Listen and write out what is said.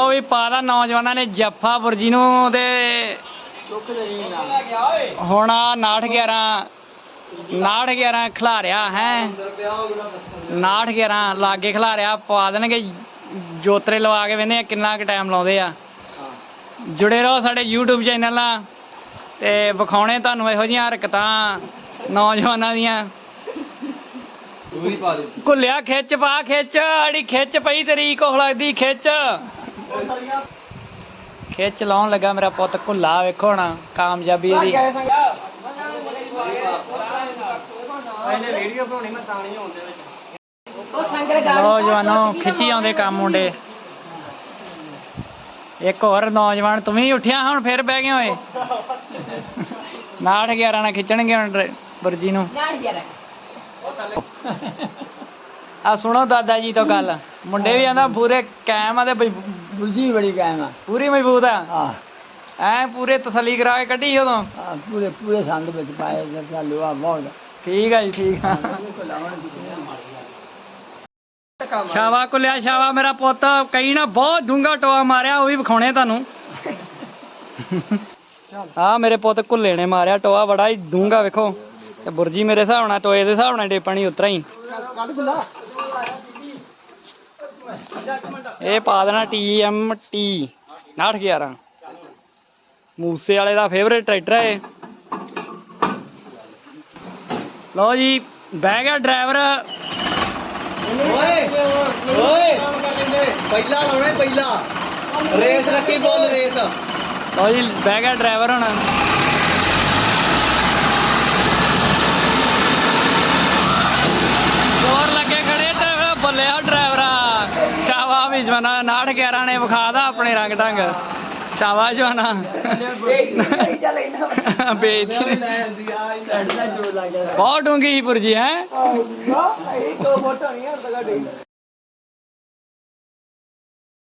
ਉਹ ਵੀ ਪਾਦਾ ਨੌਜਵਾਨਾਂ ਨੇ ਜੱਫਾ ਬੁਰਜੀ ਨੂੰ ਤੇ ਹੁਣ ਆ 911 911 ਖਿਲਾਰਿਆ ਹੈ। 911 ਲਾਗੇ ਖਿਲਾਰਿਆ ਪਵਾ ਦੇਣਗੇ ਜੋਤਰੇ ਲਵਾ ਕੇ ਵੇਨੇ ਕਿੰਨਾ ਕੁ ਟਾਈਮ ਲਾਉਂਦੇ ਆ। ਜੁੜੇ ਰਹੋ ਸਾਡੇ YouTube ਚੈਨਲ ਨਾਲ ਤੇ ਵਿਖਾਉਣੇ ਤੁਹਾਨੂੰ ਇਹੋ ਜਿਹੀਆਂ ਹਰਕਤਾਂ ਨੌਜਵਾਨਾਂ ਦੀਆਂ। ਪੂਰੀ ਪਾ ਦੇ। ਕੁੱਲਿਆ ਖਿੱਚ ਪਾ ਖਿੱਚ ਆੜੀ ਖਿੱਚ ਪਈ ਤੇਰੀ ਕੋਹ ਲੱਗਦੀ ਖਿੱਚ। ਖਿੱਚ ਲਾਉਣ ਲੱਗਾ ਮੇਰਾ ਪੁੱਤ ਕੁੱਲਾ ਵੇਖੋ ਹੁਣ ਕਾਮਯਾਬੀ ਇਹਦੀ। ਇਹਨੇ ਵੀਡੀਓ ਬਣਾਉਣੀ ਮੈਂ ਤਾਂ ਨਹੀਂ ਆਉਂਦੇ ਵਿੱਚ ਲੋ ਜਵਾਨੋ ਖਿੱਚੀ ਆਉਂਦੇ ਕੰਮ ਮੁੰਡੇ। ਇੱਕ ਹੋਰ ਨੌਜਵਾਨ ਤੂੰ ਵੀ ਉੱਠਿਆ ਹੁਣ ਫਿਰ ਬਹਿ ਗਏ ਓਏ। 911 ਨਾਲ ਖਿੱਚਣਗੇ ਹੁਣ ਬੁਰਜੀ ਨੂੰ। ਆ ਸੁਣੋ ਦਾਦਾ ਜੀ ਤੋਂ ਗੱਲ। ਮੁੰਡੇ ਵੀ ਆਂਦਾ ਪੂਰੇ ਕਾਇਮ ਆ ਤੇ ਬਈ ਬੁਰਜੀ ਬੜੀ ਕਾਇਮ ਆ। ਪੂਰੀ ਮਜ਼ਬੂਤ ਆ। ਆ ਐ ਪੂਰੇ ਤਸੱਲੀ ਕਰਾ ਕੇ ਕੱਢੀ ਉਦੋਂ। ਆ, ਪੂਰੇ ਪੂਰੇ ਸੰਗ ਵਿੱਚ ਪਾਏ ਚਾਲੂ ਆ ਬਹੁਤ। ਠੀਕ ਆ ਜੀ ਠੀਕ ਆ। ਸ਼ਾਵਾ ਕੁਲਿਆ ਸ਼ਾਵਾ ਮੇਰਾ ਪੁੱਤ। ਕਈ ਨਾ ਬਹੁਤ ਡੂੰਗਾ ਟੋਆ ਮਾਰਿਆ ਉਹ ਵੀ ਵਿਖਾਉਣੇ ਤੁਹਾਨੂੰ। ਆ ਮੇਰੇ ਪੁੱਤ ਕੁੱਲੇ ਨੇ ਮਾਰਿਆ ਟੋਆ ਬੜਾ ਹੀ ਡੂੰਗਾ ਵੇਖੋ। ਤੇ ਬੁਰਜੀ ਮੇਰੇ ਹਿਸਾਬ ਨਾਲ ਟੋਏ ਦੇ ਹਿਸਾਬ ਨਾਲ ਡੇਪਣੀ ਉਤਰਾ ਹੀ। ਇਹ ਪਾ ਦੇਣਾ TMT 911 ਮੂਸੇ ਵਾਲੇ ਦਾ ਫੇਵਰੇਟ ਟਰੈਕਟਰ ਹੈ ਇਹ। ਲਓ ਜੀ ਬਹਿ ਗਿਆ ਡਰਾਈਵਰ ਓਏ ਓਏ ਪਹਿਲਾ ਲਾਉਣਾ ਪਹਿਲਾ। ਰੇਸ ਰੱਖੀ ਬੋਲ ਰੇਸ। ਲਓ ਜੀ ਬਹਿ ਗਿਆ ਡਰਾਈਵਰ ਹੁਣ ਜ਼ੋਰ ਲੱਗੇ ਖੜੇ ਤੇ ਫਿਰ ਬੱਲਿਆ ਡਰਾਈਵਰਾ ਸ਼ਾਵਾ ਵੀ ਜਵਾਨਾ 911 ਨੇ ਵਿਖਾਦਾ ਆਪਣੇ ਰੰਗ ਢੰਗ। ਸ਼ਾਵਾ ਜਵਾਨਾ। ਬੇਇੱਜ਼ਤੀ। ਬਹੁਤ ਡੂੰਗੀ ਸੀ ਪੁਰਜੀ, ਹੈ?